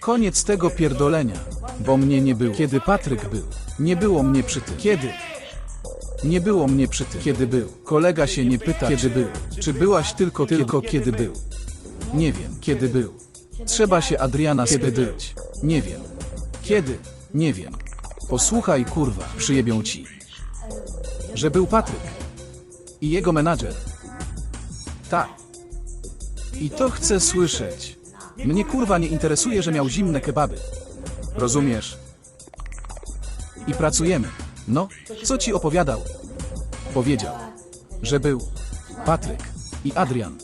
Koniec tego pierdolenia, bo mnie nie było. Kiedy Patryk był, nie było mnie przy tym. Kiedy? Nie było mnie przy tym. Kiedy był? Kolega się nie pyta, kiedy był. Czy byłaś tylko tylko kiedy był? Nie wiem, kiedy był. Trzeba się Adriana spytać. Nie wiem. Kiedy? Nie wiem. Posłuchaj, kurwa, przyjebią ci. Że był Patryk. I jego menadżer. Tak. I to chcę słyszeć. Mnie kurwa nie interesuje, że miał zimne kebaby. Rozumiesz? I pracujemy. No, co ci opowiadał? Powiedział, że był Patryk i Adrian.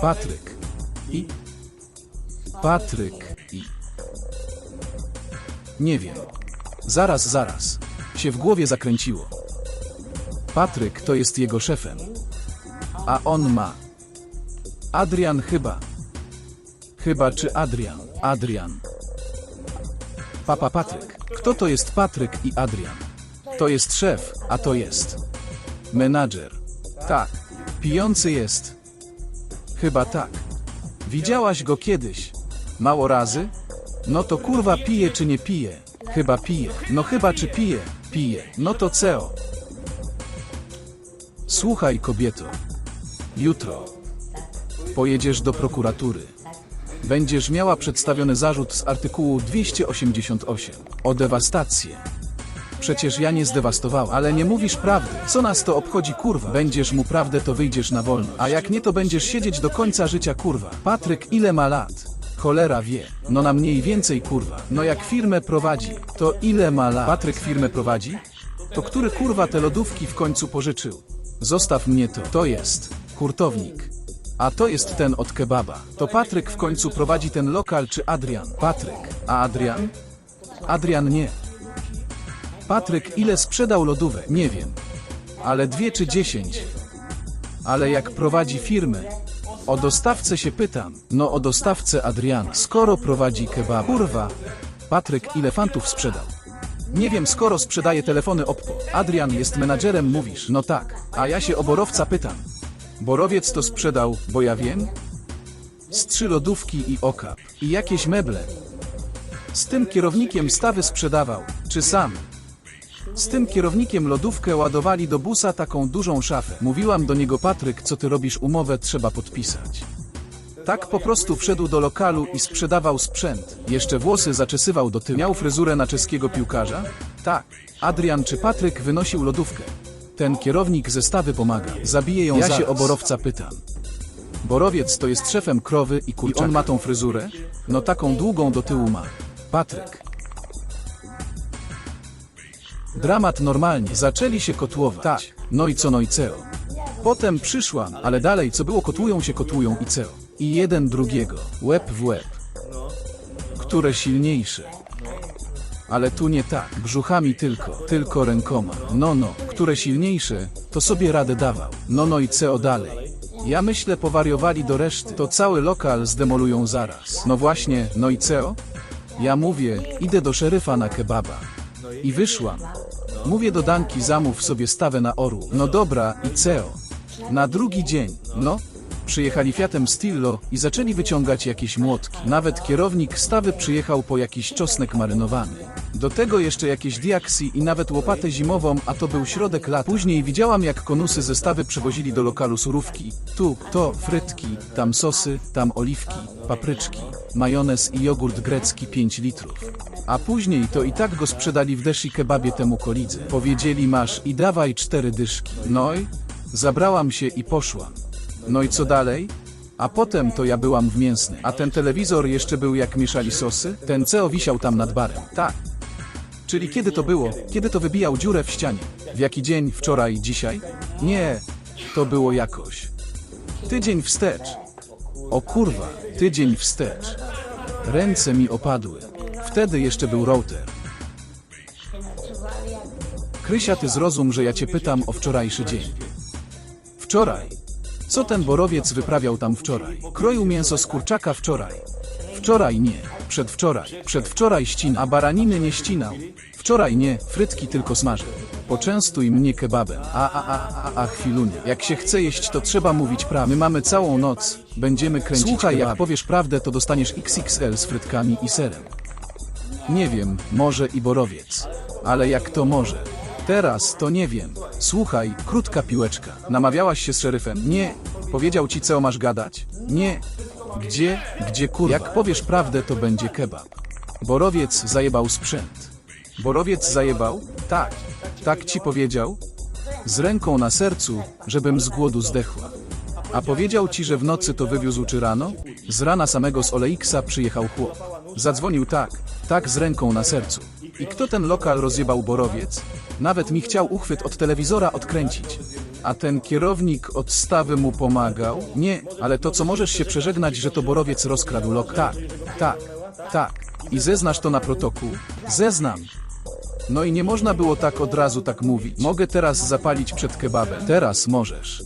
Patryk i Patryk i Nie wiem. Zaraz, zaraz. Się w głowie zakręciło. Patryk to jest jego szefem. A on ma. Adrian chyba. Chyba czy Adrian? Adrian. Papa Patryk. Kto to jest Patryk i Adrian? To jest szef, a to jest menadżer. Tak. Pijący jest. Chyba tak. Widziałaś go kiedyś? Mało razy? No to kurwa pije czy nie pije? Chyba pije. No chyba czy pije? Pije. No to CEO. Słuchaj kobieto. Jutro pojedziesz do prokuratury. Będziesz miała przedstawiony zarzut z artykułu 288 o dewastację. Przecież ja nie zdewastowałem, ale nie mówisz prawdy. Co nas to obchodzi, kurwa? Będziesz mu prawdę, to wyjdziesz na wolność. A jak nie, to będziesz siedzieć do końca życia, kurwa. Patryk, ile ma lat? Cholera wie. No na mniej więcej, kurwa. No jak firmę prowadzi, to ile ma lat? Patryk firmę prowadzi? To który kurwa te lodówki w końcu pożyczył? Zostaw mnie to. To jest hurtownik. A to jest ten od kebaba. To Patryk w końcu prowadzi ten lokal, czy Adrian? Patryk. A Adrian? Adrian nie. Patryk ile sprzedał lodówek? Nie wiem. Ale dwie czy dziesięć? Ale jak prowadzi firmę? O dostawcę się pytam. No o dostawcę Adriana. Skoro prowadzi kebab. Kurwa. Patryk ile fantów sprzedał? Nie wiem, skoro sprzedaje telefony Oppo. Adrian jest menadżerem, mówisz. No tak. A ja się o Borowca pytam. Borowiec to sprzedał, bo ja wiem? Z trzy lodówki i okap. I jakieś meble. Z tym kierownikiem stawy sprzedawał. Czy sam? Z tym kierownikiem lodówkę ładowali do busa taką dużą szafę. Mówiłam do niego Patryk, co ty robisz umowę, trzeba podpisać. Tak po prostu wszedł do lokalu i sprzedawał sprzęt. Jeszcze włosy zaczesywał do tyłu. Miał fryzurę na czeskiego piłkarza? Tak. Adrian czy Patryk wynosił lodówkę. Ten kierownik zestawy pomaga. Zabije ją Ja się o Borowca pytam. Borowiec to jest szefem krowy i kurczaka. I on ma tą fryzurę? No taką długą do tyłu ma. Patryk. Dramat normalnie. Zaczęli się kotłować. Tak. No i co no i ceo. Potem przyszłam, ale dalej co było kotłują się kotłują i ceo. I jeden drugiego. Łeb w łeb. Które silniejsze. Ale tu nie tak, brzuchami tylko, tylko rękoma. No no, które silniejsze, to sobie radę dawał. No no i co dalej? Ja myślę powariowali do reszty, to cały lokal zdemolują zaraz. No właśnie, no i co? Ja mówię, idę do szeryfa na kebaba. I wyszłam. Mówię do Danki, zamów sobie stawę na orłu. No dobra, i co? Na drugi dzień, no, Przyjechali Fiatem Stillo i zaczęli wyciągać jakieś młotki. Nawet kierownik stawy przyjechał po jakiś czosnek marynowany. Do tego jeszcze jakieś diaksy i nawet łopatę zimową, a to był środek lat. Później widziałam jak konusy ze stawy przewozili do lokalu surówki. Tu, to, frytki, tam sosy, tam oliwki, papryczki, majonez i jogurt grecki 5 litrów. A później to i tak go sprzedali w deshi kebabie temu kolidze. Powiedzieli masz i dawaj cztery dyszki. No i zabrałam się i poszłam. No i co dalej? A potem to ja byłam w mięsny. A ten telewizor jeszcze był jak mieszali sosy? Ten CEO wisiał tam nad barem. Tak. Czyli kiedy to było? Kiedy to wybijał dziurę w ścianie? W jaki dzień? Wczoraj? Dzisiaj? Nie. To było jakoś. Tydzień wstecz. O kurwa, tydzień wstecz. Ręce mi opadły. Wtedy jeszcze był router. Krysia, ty zrozum, że ja cię pytam o wczorajszy dzień. Wczoraj. Co ten borowiec wyprawiał tam wczoraj? Kroił mięso z kurczaka wczoraj. Wczoraj nie. Przedwczoraj. Przedwczoraj ścinał, a baraniny nie ścinał. Wczoraj nie, frytki tylko smażył. Poczęstuj mnie kebabem. A, a, a, a, a, chwilunie. Jak się chce jeść, to trzeba mówić prawdę. My mamy całą noc. Będziemy kręcić Słuchaj, jak kebaby. powiesz prawdę, to dostaniesz XXL z frytkami i serem. Nie wiem, może i borowiec. Ale jak to może? Teraz to nie wiem. Słuchaj, krótka piłeczka. Namawiałaś się z szeryfem? Nie. Powiedział ci, co masz gadać? Nie. Gdzie? Gdzie kurwa? Jak powiesz prawdę, to będzie kebab. Borowiec zajebał sprzęt. Borowiec zajebał? Tak. Tak ci powiedział? Z ręką na sercu, żebym z głodu zdechła. A powiedział ci, że w nocy to wywiózł czy rano? Z rana samego z Oleiksa przyjechał chłop. Zadzwonił tak, tak z ręką na sercu. I kto ten lokal rozjebał Borowiec? Nawet mi chciał uchwyt od telewizora odkręcić. A ten kierownik od stawy mu pomagał? Nie, ale to co możesz się przeżegnać, że to Borowiec rozkradł lokal? Tak, tak, tak. I zeznasz to na protokół? Zeznam. No i nie można było tak od razu tak mówić. Mogę teraz zapalić przed kebabem. Teraz możesz.